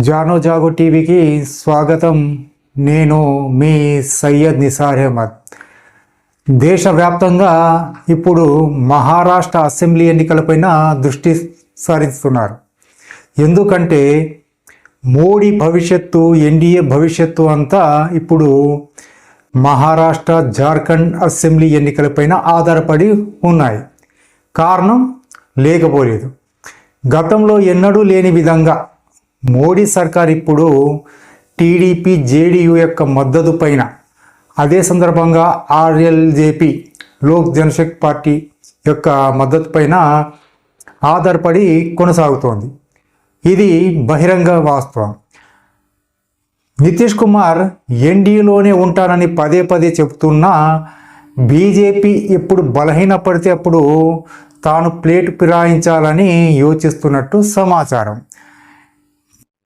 జానో జాగో టీవీకి స్వాగతం. నేను మీ సయ్యద్ నిసార్ అహ్మద్. దేశవ్యాప్తంగా ఇప్పుడు మహారాష్ట్ర అసెంబ్లీ ఎన్నికలపైన దృష్టి సారిస్తున్నారు. ఎందుకంటే మోడీ భవిష్యత్తు ఎన్డీఏ భవిష్యత్తు అంతా ఇప్పుడు మహారాష్ట్ర జార్ఖండ్ అసెంబ్లీ ఎన్నికలపైన ఆధారపడి ఉన్నాయి. కారణం లేకపోలేదు. గతంలో ఎన్నడూ లేని విధంగా మోడీ సర్కార్ ఇప్పుడు టీడీపీ జేడీయూ యొక్క మద్దతు పైన అదే సందర్భంగా ఆర్ఎల్జేపీ లోక్ జనశక్తి పార్టీ యొక్క మద్దతు పైన ఆధారపడి కొనసాగుతోంది. ఇది బహిరంగ వాస్తవం. నితీష్ కుమార్ ఎన్డీఏలోనే ఉంటానని పదే పదే చెబుతున్నా బీజేపీ ఎప్పుడు బలహీనపడితే అప్పుడు తాను ప్లేట్ ఫిరాయించాలని యోచిస్తున్నట్టు సమాచారం.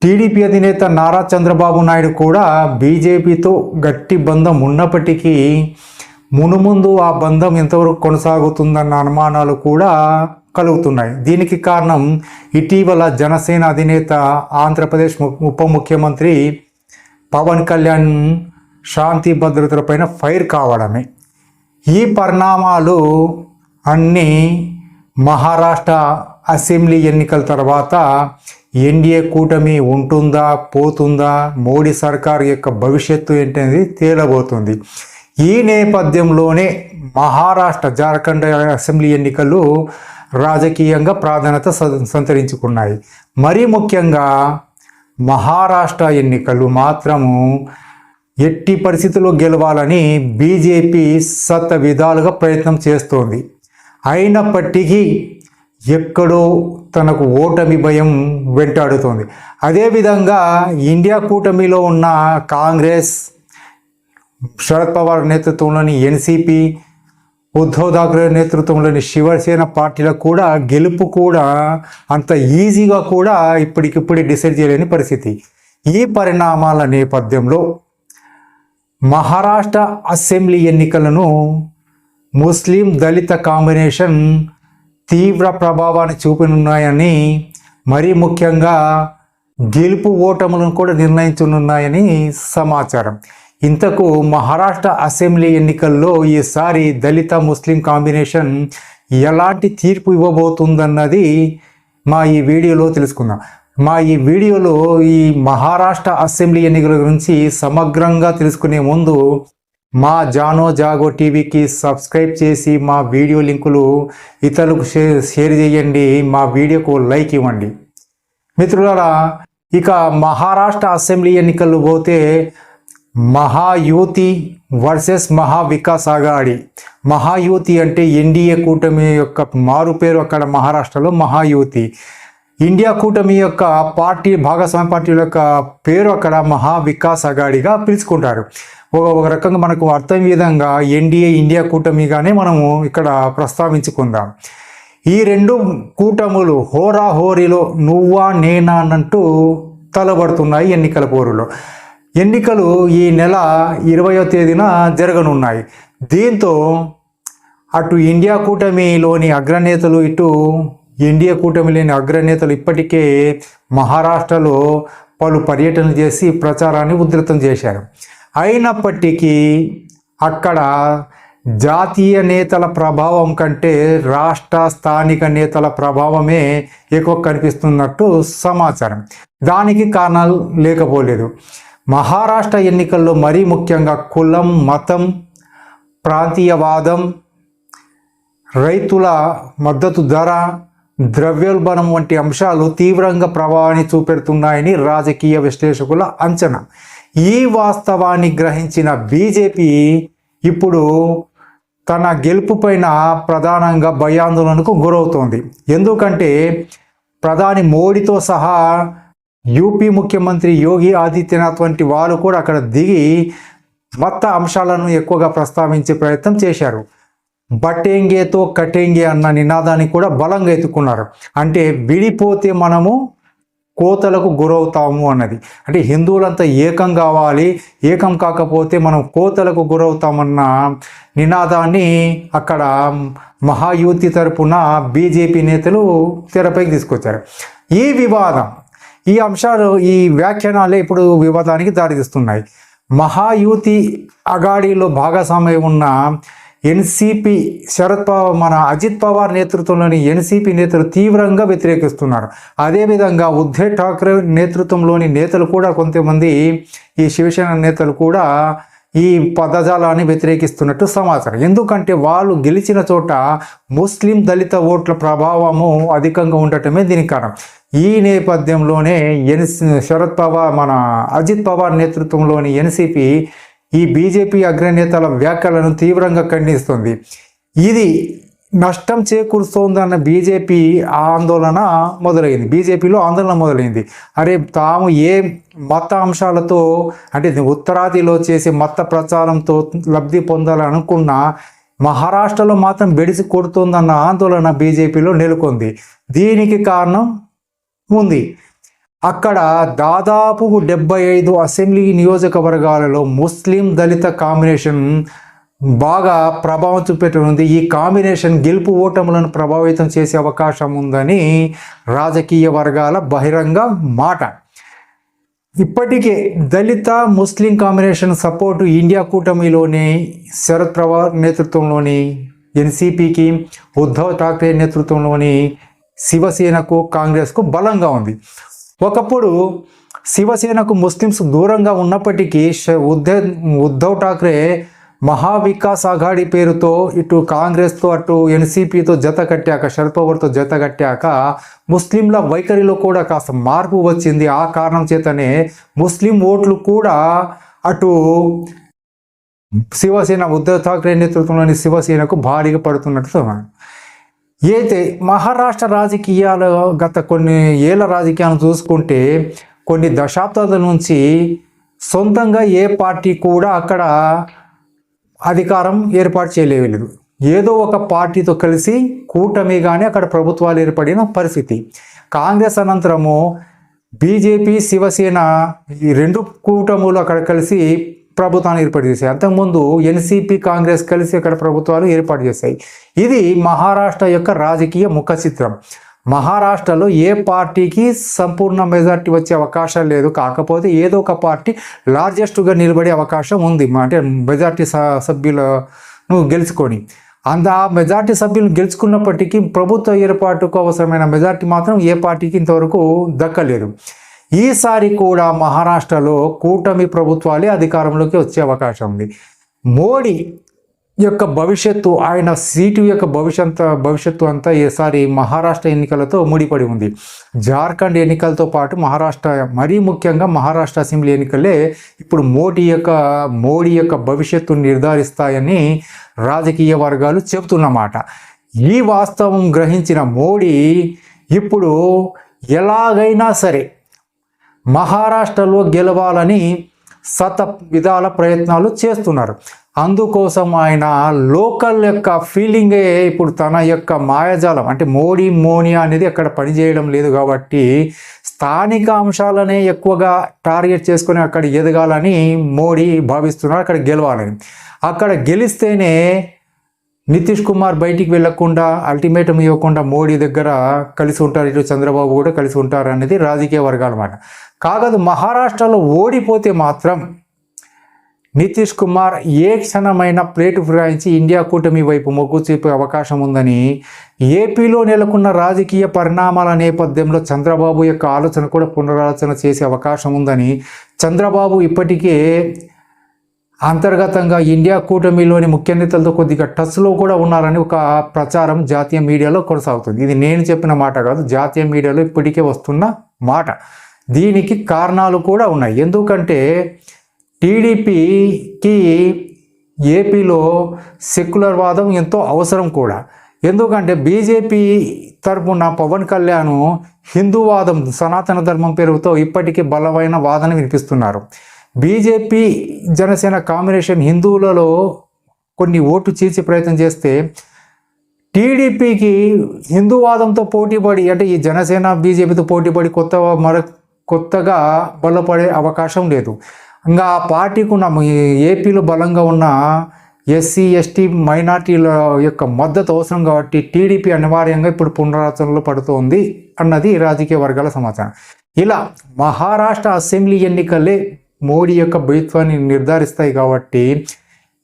టీడీపీ అధినేత నారా చంద్రబాబు నాయుడు కూడా బీజేపీతో గట్టి బంధం ఉన్నప్పటికీ మునుముందు ఆ బంధం ఎంతవరకు కొనసాగుతుందన్న అనుమానాలు కూడా కలుగుతున్నాయి. దీనికి కారణం ఇటీవల జనసేన అధినేత ఆంధ్రప్రదేశ్ ము- ఉప ముఖ్యమంత్రి పవన్ కళ్యాణ్ శాంతి భద్రతలపైన ఫైర్ కావడమే. ఈ పరిణామాలు అన్నీ మహారాష్ట్ర అసెంబ్లీ ఎన్నికల తర్వాత ఎన్డీఏ కూటమి ఉంటుందా పోతుందా? మోడీ సర్కార్ యొక్క భవిష్యత్తు ఏంటనేది తేలబోతుంది. ఈ నేపథ్యంలోనే మహారాష్ట్ర జార్ఖండ్ అసెంబ్లీ ఎన్నికలు రాజకీయంగా ప్రాధాన్యత స- సంతరించుకున్నాయి. మరీ ముఖ్యంగా మహారాష్ట్ర ఎన్నికలు మాత్రము ఎట్టి పరిస్థితుల్లో గెలవాలని బీజేపీ సత విధాలుగా ప్రయత్నం చేస్తోంది. అయినప్పటికీ ఎక్కడో తనకు ఓటమి భయం వెంటాడుతోంది. అదేవిధంగా ఇండియా కూటమిలో ఉన్న కాంగ్రెస్ శరద్ పవార్ నేతృత్వంలోని ఎన్సిపి ఉద్ధవ్ ఠాక్రే నేతృత్వంలోని శివసేన పార్టీలకు కూడా గెలుపు కూడా అంత ఈజీగా కూడా ఇప్పటికిప్పుడే డిసైడ్ చేయలేని పరిస్థితి. ఈ పరిణామాల నేపథ్యంలో మహారాష్ట్ర అసెంబ్లీ ఎన్నికలను ముస్లిం దళిత కాంబినేషన్ తీవ్ర ప్రభావాన్ని చూపనున్నాయని మరీ ముఖ్యంగా గెలుపు ఓటములను కూడా నిర్ణయించనున్నాయని సమాచారం. ఇంతకు మహారాష్ట్ర అసెంబ్లీ ఎన్నికల్లో ఈసారి దళిత ముస్లిం కాంబినేషన్ ఎలాంటి తీర్పు ఇవ్వబోతుందన్నది మా ఈ వీడియోలో తెలుసుకుందాం. మా ఈ వీడియోలో ఈ మహారాష్ట్ర అసెంబ్లీ ఎన్నికల గురించి సమగ్రంగా తెలుసుకునే ముందు మా జానో జాగో టీవీకి సబ్స్క్రైబ్ చేసి మా వీడియో లింకులు ఇతరులకు షేర్ షేర్ చేయండి మా వీడియోకు లైక్ ఇవ్వండి. మిత్రులారా ఇక మహారాష్ట్ర అసెంబ్లీ ఎన్నికలు పోతే మహాయుతి వర్సెస్ మహా ఆగాడి. మహాయుతి అంటే ఎన్డీఏ కూటమి యొక్క మారు పేరు అక్కడ మహారాష్ట్రలో మహాయుతి. ఇండియా కూటమి యొక్క పార్టీ భాగస్వామ్య పార్టీల యొక్క పేరు అక్కడ మహా వికాస్ అగాడిగా పిలుచుకుంటారు. ఒక ఒక రకంగా మనకు అర్థం విధంగా ఎన్డీఏ ఇండియా కూటమిగానే మనము ఇక్కడ ప్రస్తావించుకుందాం. ఈ రెండు కూటములు హోరా హోరీలో నువ్వా నేనా అన్నట్టు తలబడుతున్నాయి ఎన్నికల పోరులో. ఎన్నికలు ఈ నెల ఇరవయో తేదీన జరగనున్నాయి. దీంతో అటు ఇండియా కూటమిలోని అగ్రనేతలు ఇటు ఎన్డీఏ కూటమి లేని అగ్రనేతలు ఇప్పటికే మహారాష్ట్రలో పలు పర్యటనలు చేసి ప్రచారాన్ని ఉధృతం చేశారు. అయినప్పటికీ అక్కడ జాతీయ నేతల ప్రభావం కంటే రాష్ట్ర స్థానిక నేతల ప్రభావమే ఎక్కువ కనిపిస్తున్నట్టు సమాచారం. దానికి కారణాలు లేకపోలేదు. మహారాష్ట్ర ఎన్నికల్లో మరీ ముఖ్యంగా కులం మతం ప్రాంతీయవాదం రైతుల మద్దతు ధర ద్రవ్యోల్బణం వంటి అంశాలు తీవ్రంగా ప్రభావాన్ని చూపెడుతున్నాయని రాజకీయ విశ్లేషకుల అంచనా. ఈ వాస్తవాన్ని గ్రహించిన బీజేపీ ఇప్పుడు తన గెలుపు పైన ప్రధానంగా భయాందోళనకు గురవుతోంది. ఎందుకంటే ప్రధాని మోడీతో సహా యూపీ ముఖ్యమంత్రి యోగి ఆదిత్యనాథ్ వంటి వారు కూడా అక్కడ దిగి మత అంశాలను ఎక్కువగా ప్రస్తావించే ప్రయత్నం చేశారు. బట్టేంగేతో కట్టేంగే అన్న నినాదాన్ని కూడా బలంగా ఎత్తుకున్నారు. అంటే విడిపోతే మనము కోతలకు గురవుతాము అన్నది. అంటే హిందువులంతా ఏకం కావాలి ఏకం కాకపోతే మనం కోతలకు గురవుతామన్న నినాదాన్ని అక్కడ మహాయుతి తరపున బీజేపీ నేతలు తెరపైకి తీసుకొచ్చారు. ఈ వివాదం ఈ అంశాలు ఈ వ్యాఖ్యానాలే ఇప్పుడు వివాదానికి దారితీస్తున్నాయి. మహాయుతి అగాడిలో భాగస్వామ్యం ఉన్న ఎన్సీపీ శరద్ పవార్ మన అజిత్ పవార్ నేతృత్వంలోని ఎన్సిపి నేతలు తీవ్రంగా వ్యతిరేకిస్తున్నారు. అదేవిధంగా ఉద్ధవ్ ఠాక్రే నేతృత్వంలోని నేతలు కూడా కొంతమంది ఈ శివసేన నేతలు కూడా ఈ పదజాలాన్ని వ్యతిరేకిస్తున్నట్టు సమాచారం. ఎందుకంటే వాళ్ళు గెలిచిన చోట ముస్లిం దళిత ఓట్ల ప్రభావము అధికంగా ఉండటమే దీనికి కారణం. ఈ నేపథ్యంలోనే ఎన్ శరద్ పవార్ మన అజిత్ పవార్ నేతృత్వంలోని ఎన్సిపి ఈ బీజేపీ అగ్రనేతల వ్యాఖ్యలను తీవ్రంగా ఖండిస్తుంది. ఇది నష్టం చేకూరుస్తోందన్న బీజేపీ ఆందోళన మొదలైంది. బీజేపీలో ఆందోళన మొదలైంది. అరే తాము ఏ మత అంశాలతో అంటే ఉత్తరాదిలో చేసే మత ప్రచారంతో లబ్ధి పొందాలనుకున్న మహారాష్ట్రలో మాత్రం బెడిసి కొడుతోందన్న ఆందోళన బీజేపీలో నెలకొంది. దీనికి కారణం ఉంది. అక్కడ దాదాపు డెబ్బై ఐదు అసెంబ్లీ నియోజకవర్గాలలో ముస్లిం దళిత కాంబినేషన్ బాగా ప్రభావం చూపెట్టనుంది. ఈ కాంబినేషన్ గెలుపు ఓటములను ప్రభావితం చేసే అవకాశం ఉందని రాజకీయ వర్గాల బహిరంగ మాట. ఇప్పటికే దళిత ముస్లిం కాంబినేషన్ సపోర్టు ఇండియా కూటమిలోని శరద్ పవార్ నేతృత్వంలోని ఎన్సిపికి ఉద్ధవ్ ఠాక్రే నేతృత్వంలోని శివసేనకు కాంగ్రెస్కు బలంగా ఉంది. ఒకప్పుడు శివసేనకు ముస్లిమ్స్ దూరంగా ఉన్నప్పటికీ ష- ఉద్ధవ్ ఉద్ధవ్ ఠాక్రే మహావికాస్ అఘాడి పేరుతో ఇటు కాంగ్రెస్తో అటు ఎన్సీపీతో జత కట్టాక శరద్ పవర్తో జత కట్టాక ముస్లింల వైఖరిలో కూడా కాస్త మార్పు వచ్చింది. ఆ కారణం చేతనే ముస్లిం ఓట్లు కూడా అటు శివసేన ఉద్ధవ్ ఠాక్రే నేతృత్వంలోని శివసేనకు భారీగా పడుతున్నట్టు అయితే మహారాష్ట్ర రాజకీయాలు గత కొన్ని ఏళ్ళ రాజకీయాలను చూసుకుంటే కొన్ని దశాబ్దాల నుంచి సొంతంగా ఏ పార్టీ కూడా అక్కడ అధికారం ఏర్పాటు చేయలేదు. ఏదో ఒక పార్టీతో కలిసి కూటమిగానే అక్కడ ప్రభుత్వాలు ఏర్పడిన పరిస్థితి. కాంగ్రెస్ అనంతరము బీజేపీ శివసేన ఈ రెండు కూటములు అక్కడ కలిసి ప్రభుత్వాన్ని ఏర్పాటు చేశాయి. అంతకుముందు ఎన్సీపీ కాంగ్రెస్ కలిసి అక్కడ ప్రభుత్వాలు ఏర్పాటు చేశాయి. ఇది మహారాష్ట్ర యొక్క రాజకీయ ముఖ చిత్రం. మహారాష్ట్రలో ఏ పార్టీకి సంపూర్ణ మెజార్టీ వచ్చే అవకాశం లేదు. కాకపోతే ఏదో ఒక పార్టీ లార్జెస్ట్గా నిలబడే అవకాశం ఉంది. అంటే మెజార్టీ స- సభ్యులను గెలుచుకొని. అంత ఆ మెజార్టీ సభ్యులు గెలుచుకున్నప్పటికీ ప్రభుత్వ ఏర్పాటుకు అవసరమైన మెజార్టీ మాత్రం ఏ పార్టీకి ఇంతవరకు దక్కలేదు. ఈసారి కూడా మహారాష్ట్రలో కూటమి ప్రభుత్వాలే అధికారంలోకి వచ్చే అవకాశం ఉంది. మోడీ యొక్క భవిష్యత్తు ఆయన సీటు యొక్క భవిష్యత్ భవిష్యత్తు అంతా ఈసారి మహారాష్ట్ర ఎన్నికలతో ముడిపడి ఉంది. జార్ఖండ్ ఎన్నికలతో పాటు మహారాష్ట్ర మరీ ముఖ్యంగా మహారాష్ట్ర అసెంబ్లీ ఎన్నికలే ఇప్పుడు మోడీ యొక్క మోడీ యొక్క భవిష్యత్తు నిర్ధారిస్తాయని రాజకీయ వర్గాలు చెబుతున్నమాట. ఈ వాస్తవం గ్రహించిన మోడీ ఇప్పుడు ఎలాగైనా సరే మహారాష్ట్రలో గెలవాలని సత విధాల ప్రయత్నాలు చేస్తున్నారు. అందుకోసం ఆయన లోకల్ యొక్క ఫీలింగే ఇప్పుడు తన యొక్క మాయాజాలం అంటే మోడీ మోనియా అనేది అక్కడ పనిచేయడం లేదు కాబట్టి స్థానిక అంశాలనే ఎక్కువగా టార్గెట్ చేసుకొని అక్కడ ఎదగాలని మోడీ భావిస్తున్నారు అక్కడ గెలవాలని. అక్కడ గెలిస్తేనే నితీష్ కుమార్ బయటికి వెళ్ళకుండా అల్టిమేటం ఇవ్వకుండా మోడీ దగ్గర కలిసి ఉంటారు ఇటు చంద్రబాబు కూడా కలిసి ఉంటారు అనేది రాజకీయ వర్గాల మాట కాగదు మహారాష్ట్రలో ఓడిపోతే మాత్రం నితీష్ కుమార్ ఏ క్షణమైన ప్లేటు ఫిరాయించి ఇండియా కూటమి వైపు మొగ్గు చూపే అవకాశం ఉందని ఏపీలో నెలకొన్న రాజకీయ పరిణామాల నేపథ్యంలో చంద్రబాబు యొక్క ఆలోచన కూడా పునరాలోచన చేసే అవకాశం ఉందని చంద్రబాబు ఇప్పటికే అంతర్గతంగా ఇండియా కూటమిలోని ముఖ్య నేతలతో కొద్దిగా టచ్లో కూడా ఉన్నారని ఒక ప్రచారం జాతీయ మీడియాలో కొనసాగుతుంది. ఇది నేను చెప్పిన మాట కాదు జాతీయ మీడియాలో ఇప్పటికే వస్తున్న మాట. దీనికి కారణాలు కూడా ఉన్నాయి. ఎందుకంటే టీడీపీకి ఏపీలో సెక్యులర్ వాదం ఎంతో అవసరం కూడా. ఎందుకంటే బీజేపీ తరపున పవన్ కళ్యాణ్ హిందూవాదం సనాతన ధర్మం పేరుతో ఇప్పటికీ బలమైన వాదన వినిపిస్తున్నారు. బీజేపీ జనసేన కాంబినేషన్ హిందువులలో కొన్ని ఓటు చీల్చే ప్రయత్నం చేస్తే టీడీపీకి హిందూవాదంతో పోటీపడి అంటే ఈ జనసేన బీజేపీతో పోటీపడి కొత్త మర కొత్తగా బలపడే అవకాశం లేదు. ఇంకా ఆ పార్టీకి ఉన్న ఏపీలో బలంగా ఉన్న ఎస్సీ ఎస్టీ మైనార్టీల యొక్క మద్దతు అవసరం కాబట్టి టీడీపీ అనివార్యంగా ఇప్పుడు పునరాచరణలో పడుతోంది అన్నది రాజకీయ వర్గాల సమాచారం. ఇలా మహారాష్ట్ర అసెంబ్లీ ఎన్నికలే మోడీ యొక్క భవిత్వాన్ని నిర్ధారిస్తాయి కాబట్టి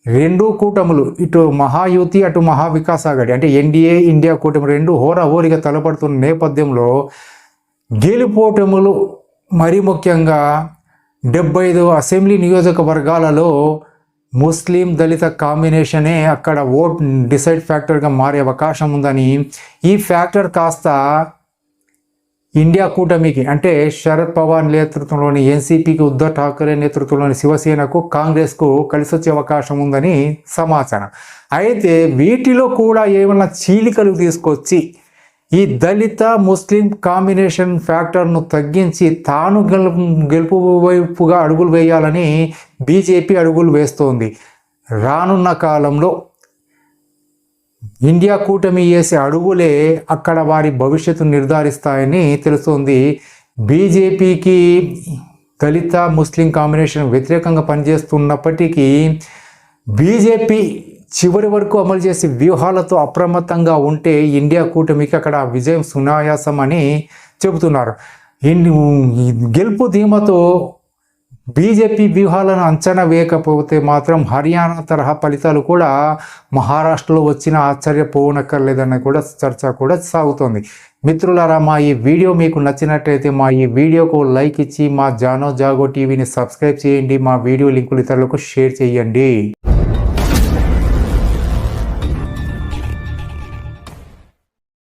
రెండు కూటములు ఇటు మహాయుతి అటు మహావికాస్ ఆఘాడి అంటే ఎన్డీఏ ఇండియా కూటమి రెండు హోరాహోరీగా తలపడుతున్న నేపథ్యంలో గెలుపోటములు మరీ ముఖ్యంగా డెబ్బై ఐదు అసెంబ్లీ నియోజకవర్గాలలో ముస్లిం దళిత కాంబినేషనే అక్కడ ఓట్ డిసైడ్ ఫ్యాక్టర్గా మారే అవకాశం ఉందని ఈ ఫ్యాక్టర్ కాస్త ఇండియా కూటమికి అంటే శరద్ పవార్ నేతృత్వంలోని ఎన్సీపీకి ఉద్ధవ్ ఠాకరే నేతృత్వంలోని శివసేనకు కాంగ్రెస్కు కలిసి వచ్చే అవకాశం ఉందని సమాచారం. అయితే వీటిలో కూడా ఏమైనా చీలికలు తీసుకొచ్చి ఈ దళిత ముస్లిం కాంబినేషన్ ఫ్యాక్టర్ను తగ్గించి తాను గెలుపు గెలుపు వైపుగా అడుగులు వేయాలని బీజేపీ అడుగులు వేస్తోంది. రానున్న కాలంలో ఇండియా కూటమి వేసే అడుగులే అక్కడ వారి భవిష్యత్తు నిర్ధారిస్తాయని తెలుస్తోంది. బీజేపీకి దళిత ముస్లిం కాంబినేషన్ వ్యతిరేకంగా పనిచేస్తున్నప్పటికీ బీజేపీ చివరి వరకు అమలు చేసే వ్యూహాలతో అప్రమత్తంగా ఉంటే ఇండియా కూటమికి అక్కడ విజయం సునాయాసం అని చెబుతున్నారు గెలుపు ధీమతో బీజేపీ వ్యూహాలను అంచనా వేయకపోతే మాత్రం హర్యానా తరహా ఫలితాలు కూడా మహారాష్ట్రలో వచ్చిన ఆశ్చర్యపోనక్కర్లేదన్న కూడా చర్చ కూడా సాగుతోంది. మిత్రులారా మా ఈ వీడియో మీకు నచ్చినట్లయితే మా ఈ వీడియోకు లైక్ ఇచ్చి మా జానో జాగో టీవీని సబ్స్క్రైబ్ చేయండి. మా వీడియో లింకులు ఇతరులకు షేర్ చేయండి.